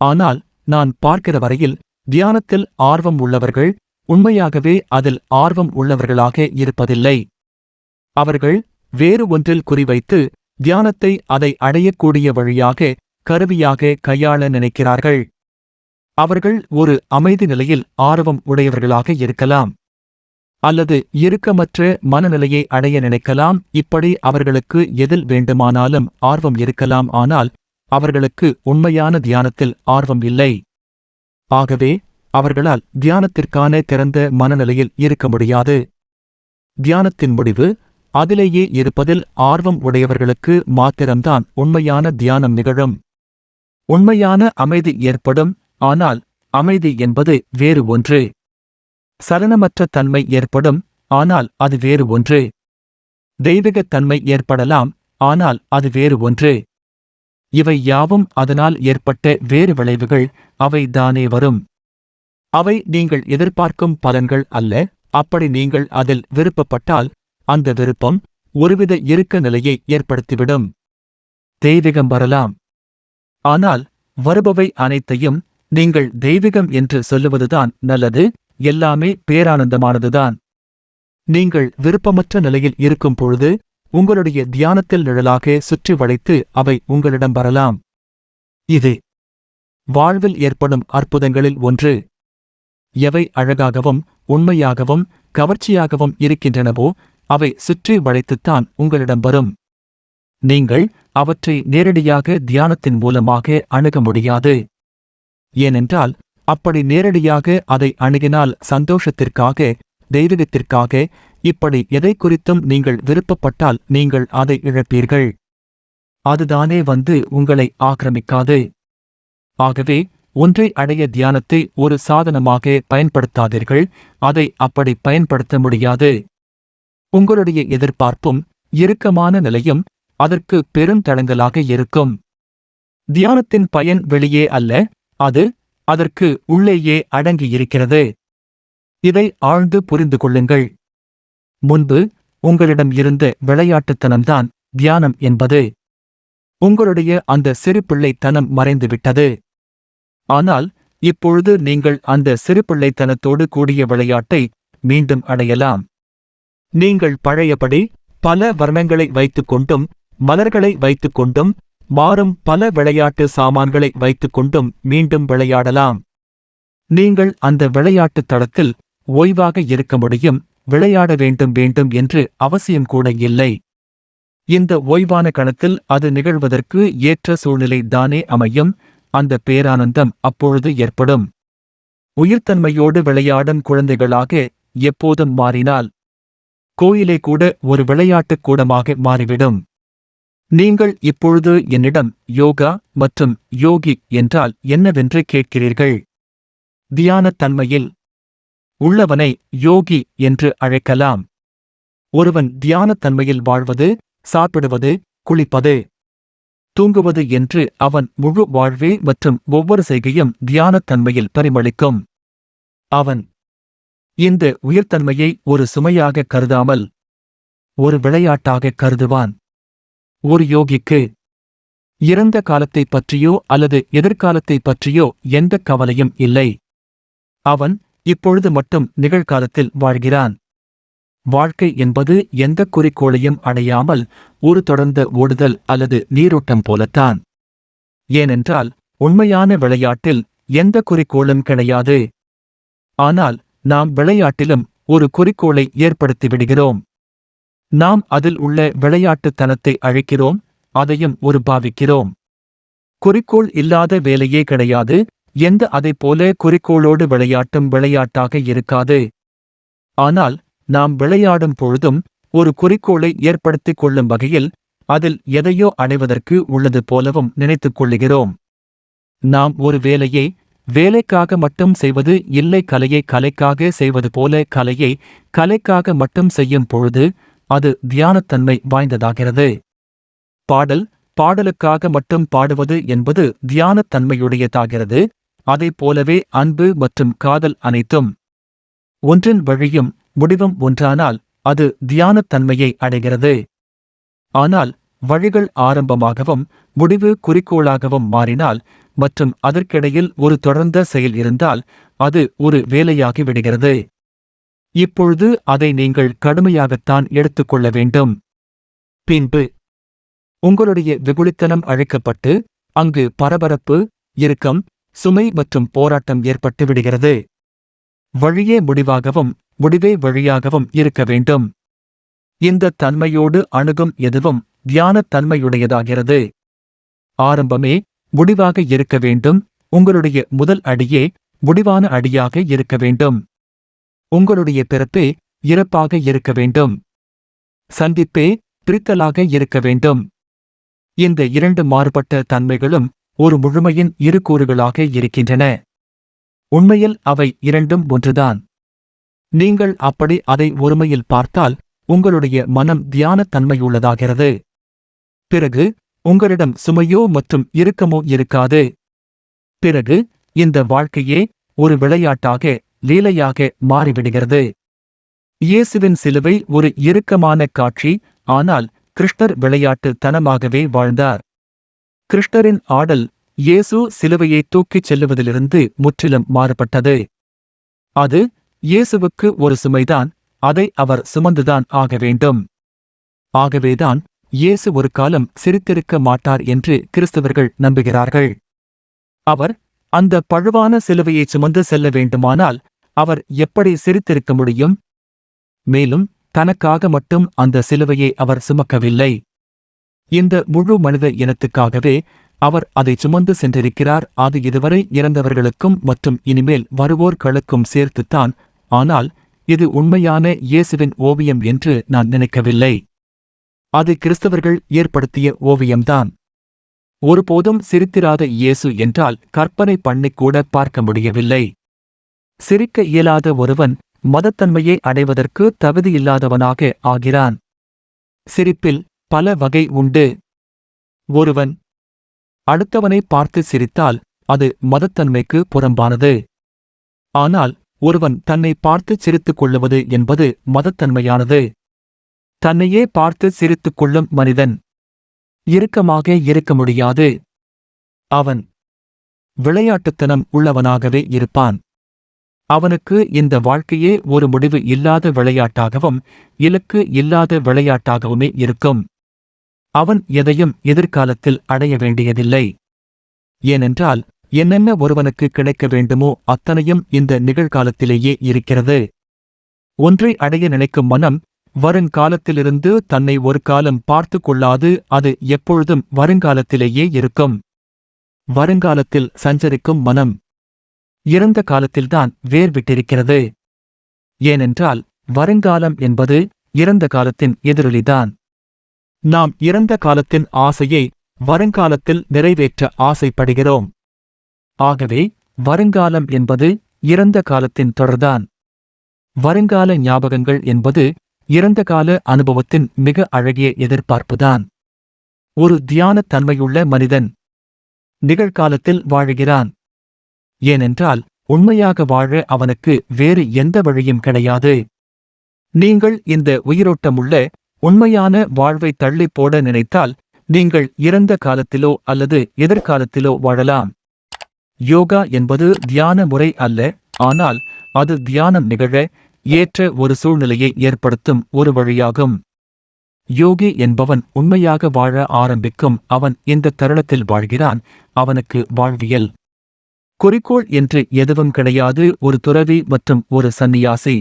ஆனால் நான் பார்க்கிற வரையில் தியானத்தில் ஆர்வம் உள்ளவர்கள் உண்மையாகவே அதில் ஆர்வம் உள்ளவர்களாக இருப்பதில்லை. அவர்கள் வேறு ஒன்றில் குறிவைத்து தியானத்தை அதை அடையக்கூடிய வழியாக கருவியாக கையாள நினைக்கிறார்கள். அவர்கள் ஒரு அமைதி நிலையில் ஆர்வம் உடையவர்களாக இருக்கலாம். அல்லது இறுக்கமற்ற மனநிலையை அடைய நினைக்கலாம். இப்படி அவர்களுக்கு எதில் வேண்டுமானாலும் ஆர்வம் இருக்கலாம். ஆனால் அவர்களுக்கு உண்மையான தியானத்தில் ஆர்வம் இல்லை. ஆகவே அவர்களால் தியானத்திற்கான திறந்த மனநிலையில் இருக்க முடியாது. தியானத்தின் முடிவு அதிலேயே இருப்பதில் ஆர்வம் உடையவர்களுக்கு மாத்திரம்தான் உண்மையான தியானம் நிகழும். உண்மையான அமைதி ஏற்படும் ஆனால் அமைதி என்பது வேறு ஒன்று. சலனமற்ற தன்மை ஏற்படும் ஆனால் அது வேறு ஒன்று. தெய்வீகத் தன்மை ஏற்படலாம் ஆனால் அது வேறு ஒன்று. இவை யாவும் அதனால் ஏற்பட்ட வேறு விளைவுகள் அவை தானே வரும். அவை நீங்கள் எதிர்பார்க்கும் பலன்கள் அல்ல அப்படி நீங்கள் அதில் விருப்பப்பட்டால் அந்த விருப்பம் ஒருவித இருக்க நிலையை ஏற்படுத்திவிடும். தெய்வீகம் வரலாம். ஆனால் வருபவை அனைத்தையும் நீங்கள் தெய்வீகம் என்று சொல்லுவதுதான் நல்லது எல்லாமே பேரானந்தமானதுதான். நீங்கள் விருப்பமற்ற நிலையில் இருக்கும் பொழுது உங்களுடைய தியானத்தில் நிழலாக சுற்றி வளைத்து அவை உங்களிடம் வரலாம். இது வாழ்வில் ஏற்படும் அற்புதங்களில் ஒன்று. எவை அழகாகவும் உண்மையாகவும் கவர்ச்சியாகவும் இருக்கின்றனவோ அவை சுற்றி வளைத்துத்தான் உங்களிடம் வரும். நீங்கள் அவற்றை நேரடியாக தியானத்தின் மூலமாக அணுக முடியாது. ஏனென்றால் அப்படி நேரடியாக அதை அணுகினால் சந்தோஷத்திற்காக தெய்வீகத்திற்காக இப்படி எதை குறித்தும் நீங்கள் விருப்பப்பட்டால் நீங்கள் அதை இழப்பீர்கள். அதுதானே வந்து உங்களை ஆக்கிரமிக்காது. ஆகவே ஒன்றை அடைய தியானத்தை ஒரு சாதனமாக பயன்படுத்தாதீர்கள். அதை அப்படி பயன்படுத்த முடியாது. உங்களுடைய எதிர்பார்ப்பும் இறுக்கமான நிலையும் அதற்கு பெருந்தளங்களாக இருக்கும். தியானத்தின் பயன் வெளியே அல்ல அது அதற்கு உள்ளேயே அடங்கியிருக்கிறது. இதை ஆழ்ந்து புரிந்து கொள்ளுங்கள். முன்பு உங்களிடம் இருந்த விளையாட்டுத்தனம்தான் தியானம் என்பது. உங்களுடைய அந்த சிறு பிள்ளைத்தனம் மறைந்துவிட்டது. ஆனால் இப்பொழுது நீங்கள் அந்த சிறு பிள்ளைத்தனத்தோடு கூடிய விளையாட்டை மீண்டும் அடையலாம். நீங்கள் பழையபடி பல வர்ணங்களை வைத்துக் கொண்டும் மலர்களை வைத்துக் கொண்டும் மாறும் பல விளையாட்டு சாமான்களை வைத்துக் கொண்டும் மீண்டும் விளையாடலாம். நீங்கள் அந்த விளையாட்டு தளத்தில் ஓய்வாக இருக்க முடியும். விளையாட வேண்டும் வேண்டும் என்று அவசியம் கூட இல்லை. இந்த ஓய்வான கணத்தில் அது நிகழ்வதற்கு ஏற்ற சூழ்நிலை தானே அமையும். அந்த பேரானந்தம் அப்பொழுது ஏற்படும். உயிர்த்தன்மையோடு விளையாடும் குழந்தைகளாக எப்போதும் மாறினால் கோயிலே கூட ஒரு விளையாட்டுக் கூடமாக மாறிவிடும். நீங்கள் இப்பொழுது என்னிடம் யோகா மற்றும் யோகி என்றால் என்னவென்று கேட்கிறீர்கள்? தியானத் தன்மையில் உள்ளவனை யோகி என்று அழைக்கலாம். ஒருவன் தியானத் தன்மையில் வாழ்வது சாப்பிடுவது குளிப்பது தூங்குவது என்று அவன் முழு வாழ்வே மற்றும் ஒவ்வொரு செய்கையும் தியானத் தன்மையில் பரிமளிக்கும். அவன் இந்த உயிர்த்தன்மையை ஒரு சுமையாக கருதாமல் ஒரு விளையாட்டாக கருதுவான். ஒரு யோகிக்கு இறந்த காலத்தைப் பற்றியோ அல்லது எதிர்காலத்தைப் பற்றியோ எந்த கவலையும் இல்லை. அவன் இப்பொழுது மட்டும் நிகழ்காலத்தில் வாழ்கிறான். வாழ்க்கை என்பது எந்த குறிக்கோளையும் அடையாமல் ஒரு தொடர்ந்த ஓடுதல் அல்லது நீரோட்டம் போலத்தான். ஏனென்றால் உண்மையான விளையாட்டில் எந்த குறிக்கோளும் கிடையாது. ஆனால் நாம் விளையாட்டிலும் ஒரு குறிக்கோளை ஏற்படுத்தி விடுகிறோம். நாம் அதில் உள்ள விளையாட்டுத்தனத்தை அழைக்கிறோம் அதையும் ஒரு பாவிக்கிறோம். குறிக்கோள் இல்லாத வேலையே கிடையாது எந்த அதைப் போல குறிக்கோளோடு விளையாட்டும் விளையாட்டாக இருக்காது. ஆனால் நாம் விளையாடும் பொழுதும் ஒரு குறிக்கோளை ஏற்படுத்திக் கொள்ளும் வகையில் அதில் எதையோ அடைவதற்கு உள்ளது போலவும் நினைத்துக் கொள்ளுகிறோம். நாம் ஒரு வேலையை வேலைக்காக மட்டும் செய்வது இல்லை கலையை கலைக்காக செய்வது போல கலையை கலைக்காக மட்டும் செய்யும் பொழுது அது தியானத்தன்மை வாய்ந்ததாகிறது. பாடல் பாடலுக்காக மட்டும் பாடுவது என்பது தியானத்தன்மையுடையதாகிறது. அதைப் போலவே அன்பு மற்றும் காதல் அனைத்தும். ஒன்றின் வழியும் முடிவும் ஒன்றானால் அது தியானத்தன்மையை அடைகிறது. ஆனால் வழிகள் ஆரம்பமாகவும் முடிவு குறிக்கோளாகவும் மாறினால் மற்றும் அதற்கிடையில் ஒரு தொடர்ந்த செயல் இருந்தால் அது ஒரு வேலையாகி விடுகிறது. இப்பொழுது அதை நீங்கள் கடுமையாகத்தான் எடுத்துக்கொள்ள வேண்டும். பின்பு உங்களுடைய வெகுளித்தனம் அழைக்கப்பட்டு அங்கு பரபரப்பு இறுக்கம் சுமை மற்றும் போராட்டம் ஏற்பட்டு விடுகிறது. வழியே முடிவாகவும் முடிவே வழியாகவும் இருக்க வேண்டும். இந்த தன்மையோடு அணுகும் எதுவும் தியானத் தன்மையுடையதாகிறது. ஆரம்பமே முடிவாக இருக்க வேண்டும். உங்களுடைய முதல் அடியே முடிவான அடியாக இருக்க வேண்டும். உங்களுடைய பிறப்பே இறப்பாக இருக்க வேண்டும். சந்திப்பே பிரித்தலாக இருக்க வேண்டும். இந்த இரண்டு மாறுபட்ட தன்மைகளும் ஒரு முழுமையின் இரு கூறுகளாக இருக்கின்றன. உண்மையில் அவை இரண்டும் ஒன்றுதான். நீங்கள் அப்படி அதை ஒருமையில் பார்த்தால் உங்களுடைய மனம் தியான தன்மையுள்ளதாகிறது பிறகு உங்களிடம் சுமையோ மற்றும் இறுக்கமோ இருக்காது. பிறகு இந்த வாழ்க்கையே ஒரு விளையாட்டாக லீலையாக மாறிவிடுகிறது. இயேசுவின் சிலுவை ஒரு இறுக்கமான காட்சி ஆனால் கிருஷ்ணர் விளையாட்டு தனமாகவே வாழ்ந்தார். கிருஷ்ணரின் ஆடல் இயேசு சிலுவையை தூக்கிச் செல்லுவதிலிருந்து முற்றிலும் மாறுபட்டது. அது இயேசுவுக்கு ஒரு சுமைதான் அதை அவர் சுமந்துதான் ஆக வேண்டும். ஆகவேதான் இயேசு ஒரு காலம் சிரித்திருக்க மாட்டார் என்று கிறிஸ்தவர்கள் நம்புகிறார்கள். அவர் அந்த பழுவான சிலுவையை சுமந்து செல்ல வேண்டுமானால் அவர் எப்படி சிரித்திருக்க முடியும்? மேலும் தனக்காக மட்டும் அந்த சிலுவையை அவர் சுமக்கவில்லை. இந்த முழு மனித இனத்துக்காகவே அவர் அதை சுமந்து சென்றிருக்கிறார். அது இதுவரை இறந்தவர்களுக்கும் மற்றும் இனிமேல் வருவோர்களுக்கும் சேர்த்துத்தான். ஆனால் இது உண்மையான இயேசுவின் ஓவியம் என்று நான் நினைக்கவில்லை. அது கிறிஸ்தவர்கள் ஏற்படுத்திய ஓவியம்தான். ஒருபோதும் சிரித்திராத இயேசு என்றால் கற்பனை பண்ணிக்கூட பார்க்க முடியவில்லை. சிரிக்க இயலாத ஒருவன் மதத்தன்மையை அடைவதற்கு தகுதியில்லாதவனாக ஆகிறான். சிரிப்பில் பல வகை உண்டு. ஒருவன் அடுத்தவனை பார்த்து சிரித்தால் அது மதத்தன்மைக்கு புறம்பானது. ஆனால் ஒருவன் தன்னை பார்த்து சிரித்துக் கொள்ளுவது என்பது மதத்தன்மையானது. தன்னையே பார்த்து சிரித்துக் கொள்ளும் மனிதன் இறுக்கமாக இருக்க முடியாது. அவன் விளையாட்டுத்தனம் உள்ளவனாகவே இருப்பான். அவனுக்கு இந்த வாழ்க்கையே ஒரு முடிவு இல்லாத விளையாட்டாகவும் இலக்கு இல்லாத விளையாட்டாகவுமே இருக்கும். அவன் எதையும் எதிர்காலத்தில் அடைய வேண்டியதில்லை. ஏனென்றால் என்னென்ன ஒருவனுக்கு கிடைக்க வேண்டுமோ அத்தனையும் இந்த நிகழ்காலத்திலேயே இருக்கிறது. ஒன்றை அடைய நினைக்கும் மனம் வருங்காலத்திலிருந்து தன்னை ஒரு காலம் பார்த்து கொள்ளாது அது எப்பொழுதும் வருங்காலத்திலேயே இருக்கும். வருங்காலத்தில் சஞ்சரிக்கும் மனம். இறந்த காலத்தில்தான் வேர் விட்டிருக்கிறது ஏனென்றால் வருங்காலம் என்பது இறந்த காலத்தின் எதிரொலிதான். நாம் இறந்த காலத்தின் ஆசையை வருங்காலத்தில் நிறைவேற்ற ஆசைப்படுகிறோம். ஆகவே வருங்காலம் என்பது இறந்த காலத்தின் தொடர்தான். வருங்கால ஞாபகங்கள் என்பது இறந்த கால அனுபவத்தின் மிக அழகிய எதிர்பார்ப்புதான். ஒரு தியானத் தன்மையுள்ள மனிதன் நிகழ்காலத்தில் வாழுகிறான். ஏனென்றால் உண்மையாக வாழ அவனுக்கு வேறு எந்த வழியும் கிடையாது. நீங்கள் இந்த உயிரோட்டமுள்ள உண்மையான வாழ்வை தள்ளிப் போட நினைத்தால் நீங்கள் இறந்த காலத்திலோ அல்லது எதிர்காலத்திலோ வாழலாம். யோகா என்பது தியான முறை அல்ல ஆனால் அது தியானம் நிகழ ஏற்ற ஒரு சூழ்நிலையை ஏற்படுத்தும் ஒரு வழியாகும். யோகி என்பவன் உண்மையாக வாழ ஆரம்பிக்கும் அவன் இந்த தருணத்தில் வாழ்கிறான் அவனுக்கு வாழ்வியல். குறிக்கோள் என்று எதுவும் கிடையாது ஒரு துறவி மற்றும் ஒரு சந்நியாசி.